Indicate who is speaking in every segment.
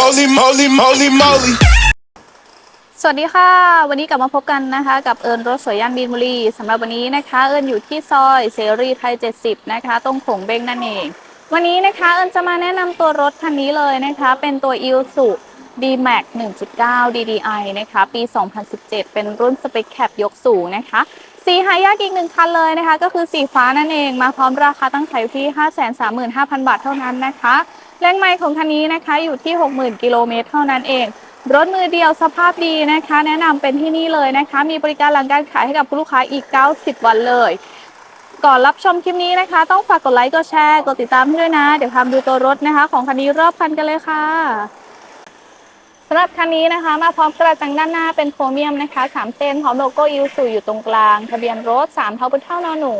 Speaker 1: Holy moly, moly, moly.
Speaker 2: สวัสดีค่ะ วันนี้กลับมาพบกันนะคะ กับเอิญรถสวยย่านบีนบุรีสำหรับวันนี้นะคะ เอิญอยู่ที่ซอยเสรีไทย 70 นะคะ ตรงโขงเบ้งนั่นเอง วันนี้นะคะ เอิญจะมาแนะนำตัวรถคันนี้เลยนะคะ เป็นตัว i l s u D-Max 1.9 DDI นะคะ ปี 2017 เป็นรุ่นสเปคแคปยกสูงนะคะ สีหายากอีกหนึ่งคันเลยนะคะ ก็คือสีฟ้านั่นเอง มาพร้อมราคาตั้งขายที่ 535,000 บาทเท่านั้นนะคะ แรงไมล์ของคันนี้นะคะอยู่ที่ 60,000 กิโลเมตรเท่านั้นเอง รถมือเดียวสภาพดีนะคะ แนะนำเป็นที่นี่เลยนะคะ มีบริการหลังการขายให้กับลูกค้าอีก 90 วันเลย ก่อนรับชมคลิปนี้นะคะ ต้องฝากกดไลค์กดแชร์กดติดตามให้ด้วยนะ เดี๋ยวพามดูตัวรถนะคะ ของคันนี้รอบคันกันเลยค่ะ สำหรับคันนี้นะคะ มาพร้อมกระจังด้านหน้าเป็นโครเมียมนะคะสามเส้นพร้อมโลโก้อิวสูอยู่ตรงกลาง ทะเบียนรถ3เท่าเป็นเท่านอนหนู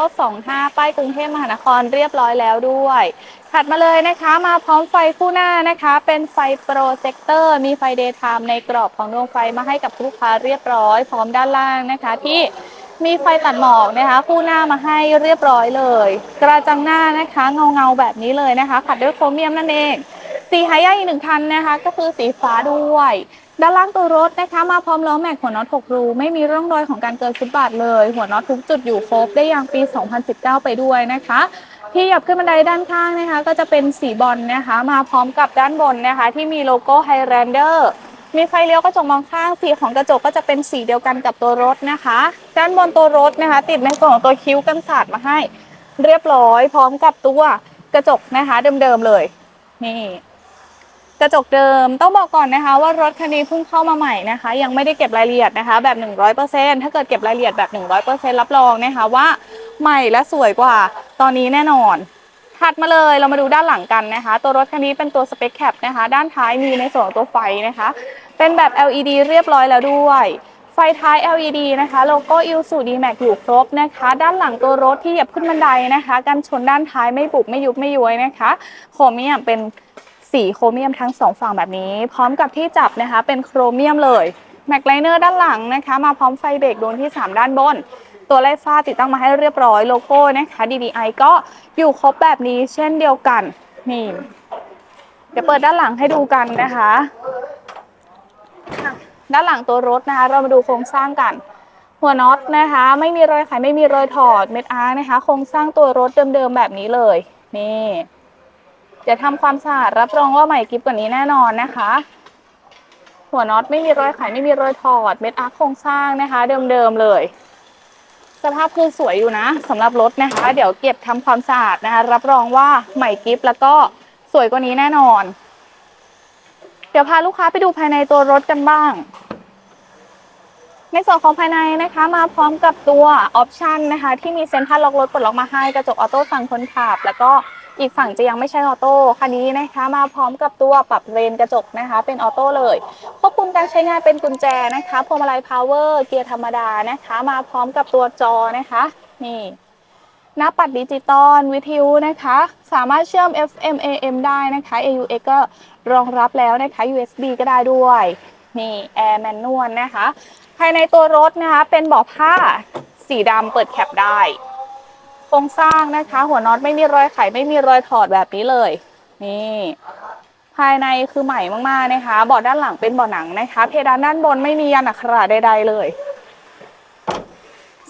Speaker 2: 8925 ป้ายกรุงเทพมหานครเรียบร้อยแล้วด้วย ถัดมาเลยนะคะมาพร้อมไฟคู่หน้านะคะ เป็นไฟโปรเจคเตอร์ มีไฟเดย์ไทม์ในกรอบของดวงไฟมาให้กับลูกค้าเรียบร้อย พร้อมด้านล่างนะคะที่มีไฟตัดหมอกนะคะ คู่หน้ามาให้เรียบร้อยเลย กระจังหน้านะคะเงาเงาแบบนี้เลยนะคะขัดด้วยโครเมียมนั่นเอง สีหายากอีกหนึ่งคันนะคะ ก็คือสีฟ้าด้วย ด้านล่างตัวรถนะคะ มาพร้อมล้อแม็กหัวน็อต6รูไม่มีร่องรอยของการเกินฟุตบาทเลย หัวน็อตทุกจุดอยู่ครบได้อย่างปี 2019 ไปด้วยนะคะที่หยับขึ้นบันไดด้านข้างนะคะ ก็จะเป็นสีบอลนะคะ มาพร้อมกับด้านบนนะคะ ที่มีโลโก้ Highlander มีไฟเลี้ยวกระจกมองข้างสีของกระจกก็จะเป็นสีเดียวกันกับตัวรถนะคะ ด้านบนตัวรถนะคะ ติดในส่วนของตัวคิ้วกันศาสตร์มาให้ เรียบร้อยพร้อมกับตัวกระจกนะคะ เดิมๆเลยนี่ กระจกเดิมต้องบอกก่อนนะคะ ว่ารถคันนี้เพิ่งเข้ามาใหม่นะคะ ยังไม่ได้เก็บรายละเอียดนะคะ แบบ 100%ถ้าเกิดเก็บรายละเอียดแบบ 100%รับรองนะคะว่าใหม่และสวยกว่าตอนนี้แน่นอนถัดมาเลยเรามาดูด้านหลังกันนะคะ ตัวรถคันนี้เป็นตัวสเปคแคปนะคะ ด้านท้ายมีในส่วนของตัวไฟนะคะ เป็นแบบ LED เรียบร้อยแล้วด้วย ไฟท้าย LED นะคะ โลโก้ i l s u D-Max อยู่ครบนะคะ ด้านหลังตัวรถที่เหยียบขึ้นบันไดนะคะ กันชนด้านท้ายไม่บุบไม่ยุบไม่ย้วยนะคะโครเมียมเป็น สีโครเมียมทั้งสองฝั่งแบบนี้ พร้อมกับที่จับนะคะเป็นโครเมียมเลยแม็กไลเนอร์ด้านหลังนะคะ มาพร้อมไฟเบรกดวงที่ 3 ด้านบน ตัวไล่ฟ้าติดตั้งมาให้เรียบร้อยโลโก้นะคะ DDI ก็อยู่ครบแบบนี้เช่นเดียวกันนี่เดี๋ยวเปิดด้านหลังให้ดูกันนะคะ ด้านหลังตัวรถนะคะ เรามาดูโครงสร้างกัน หัวน็อตนะคะ ไม่มีรอยไขไม่มีรอยถอดเม็ดอาร์นะคะ โครงสร้างตัวรถเดิมๆแบบนี้เลย นี่ เดี๋ยวทำความสะอาดรับรองว่าใหม่กริบกว่านี้แน่นอนนะคะ หัวน็อตไม่มีรอยไขไม่มีรอยถอดเม็ดอาร์โครงสร้างนะคะ เดิมๆเลย สภาพคือสวยอยู่นะสำหรับรถนะคะ เดี๋ยวเก็บทำความสะอาดนะคะ รับรองว่าใหม่กริบแล้วก็สวยกว่านี้แน่นอน เดี๋ยวพาลูกค้าไปดูภายในตัวรถกันบ้าง ในส่วนของภายในนะคะ มาพร้อมกับตัวออปชันนะคะ ที่มีเซ็นทรัลล็อกรถปลดล็อกมาให้กระจกออโต้ฝั่งคนขับ แล้วก็ อีกฝั่งจะยังไม่ใช่ออโต้คันนี้นะคะมาพร้อมกับตัวปรับเรนกระจกนะคะ เป็นออโต้เลยควบคุมการใช้งานเป็นกุญแจนะคะพวงมาลัยพาวเวอร์เกียร์ธรรมดานะคะ มาพร้อมกับตัวจอนะคะ นี่หน้าปัดดิจิตอลวิทยุนะคะ สามารถเชื่อม FM AM ได้นะคะ AUX ก็รองรับแล้วนะคะ USB ก็ได้ด้วยนี่แอร์แมนนวลนะคะ ภายในตัวรถนะคะ เป็นเบาะผ้าสีดำเปิดแคปได้ โครงสร้างนะคะ หัวน็อตไม่มีรอยไขไม่มีรอยถอดแบบนี้เลย นี่ ภายในคือใหม่มากๆนะคะเบาะด้านหลังเป็นเบาะหนังนะคะ เพดานด้านบนไม่มียันอักขระใดๆเลย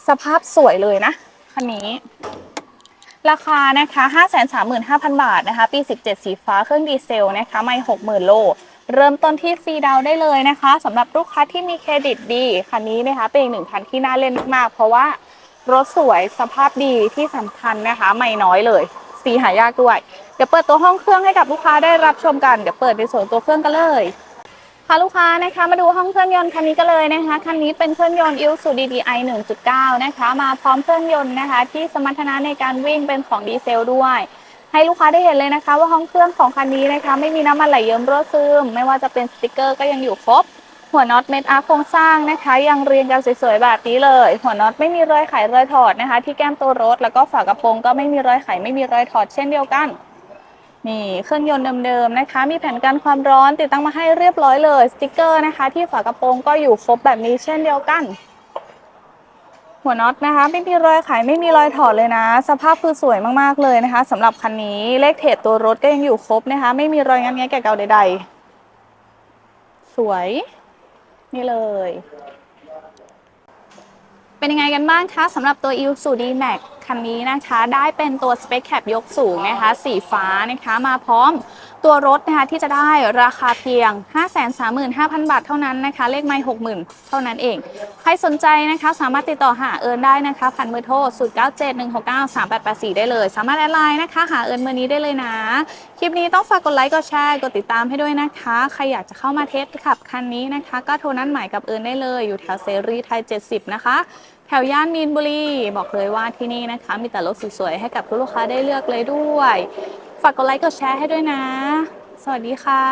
Speaker 2: สภาพสวยเลยนะคันนี้ ราคานะคะ 535,000 บาทนะคะ ปี 17 สีฟ้าเครื่องดีเซลนะคะ ไม่ 60,000 โลเริ่มต้นที่ฟรีดาวได้เลยนะคะสำหรับลูกค้าที่มีเครดิตดีคันนี้นะคะเป็นอีกหนึ่งคันที่น่าเล่นมากๆเพราะว่า รถสวยสภาพดีที่สำคัญนะคะ ไม่น้อยเลยสีหายากด้วย เดี๋ยวเปิดตัวห้องเครื่องให้กับลูกค้าได้รับชมกัน เดี๋ยวเปิดในส่วนตัวเครื่องกันเลยภพาลูกค้านะคะมาดูห้องเครื่องยนต์คันนี้กันเลยนะคะคันนี้เป็นเครื่องยนต์ Isuzu DDI 1.9นะคะมาพร้อมเครื่องยนต์นะคะ ที่สมรรถนะในการวิ่งเป็นของดีเซลด้วย ให้ลูกค้าได้เห็นเลยนะคะ ว่าห้องเครื่องของคันนี้นะคะ ไม่มีน้ำมันไหลเยิ้มรั่วซึมไม่ว่าจะเป็นสติกเกอร์ก็ยังอยู่ครบ หัวน็อตเม็ดอาร์โครงสร้างนะคะ ยังเรียงกันสวยๆแบบนี้เลย หัวน็อตไม่มีรอยไขรอยถอดนะคะ ที่แก้มตัวรถแล้วก็ฝากระโปรงก็ไม่มีรอยไขไม่มีรอยถอดเช่นเดียวกันนี่เครื่องยนต์เดิมๆนะคะ มีแผ่นกันความร้อนติดตั้งมาให้เรียบร้อยเลยสติกเกอร์นะคะ ที่ฝากระโปรงก็อยู่ครบแบบนี้เช่นเดียวกัน หัวน็อตนะคะ ไม่มีรอยไขไม่มีรอยถอดเลยนะ สภาพคือสวยมากๆเลยนะคะสำหรับคันนี้เลขเทดตัวรถก็ยังอยู่ครบนะคะ ไม่มีรอยงันแงะแกะเก่าใด ๆ สวย นี่เลย เป็นยังไงกันบ้างคะสำหรับตัว Isuzu D-Max คันนี้นะคะ ได้เป็นตัว Spec Cap ยกสูงนะคะ สีฟ้านะคะ มาพร้อม ตัวรถนะคะที่จะได้ราคาเพียง 535,000 บาทเท่านั้นนะคะเลขไม่60,000 เท่านั้นเอง ใครสนใจนะคะสามารถติดต่อหาเอิญได้นะคะผ่านเบอร์โทร0971693884 ได้เลย สามารถแอดไลน์นะคะหาเอิญเบอร์นี้ได้เลยนะ คลิปนี้ต้องฝากกดไลค์กดแชร์กดติดตามให้ด้วยนะคะ ใครอยากจะเข้ามาเทสขับคันนี้นะคะ ก็โทรนัดหมายกับเอิญได้เลยอยู่แถวเสรีไทย 70 นะคะแถวย่านมีนบุรี บอกเลยว่าที่นี่นะคะ มีแต่รถสวยๆให้กับคุณลูกค้าได้เลือกเลยด้วย ฝากกดไลค์กดแชร์ให้ด้วยนะ สวัสดีค่ะ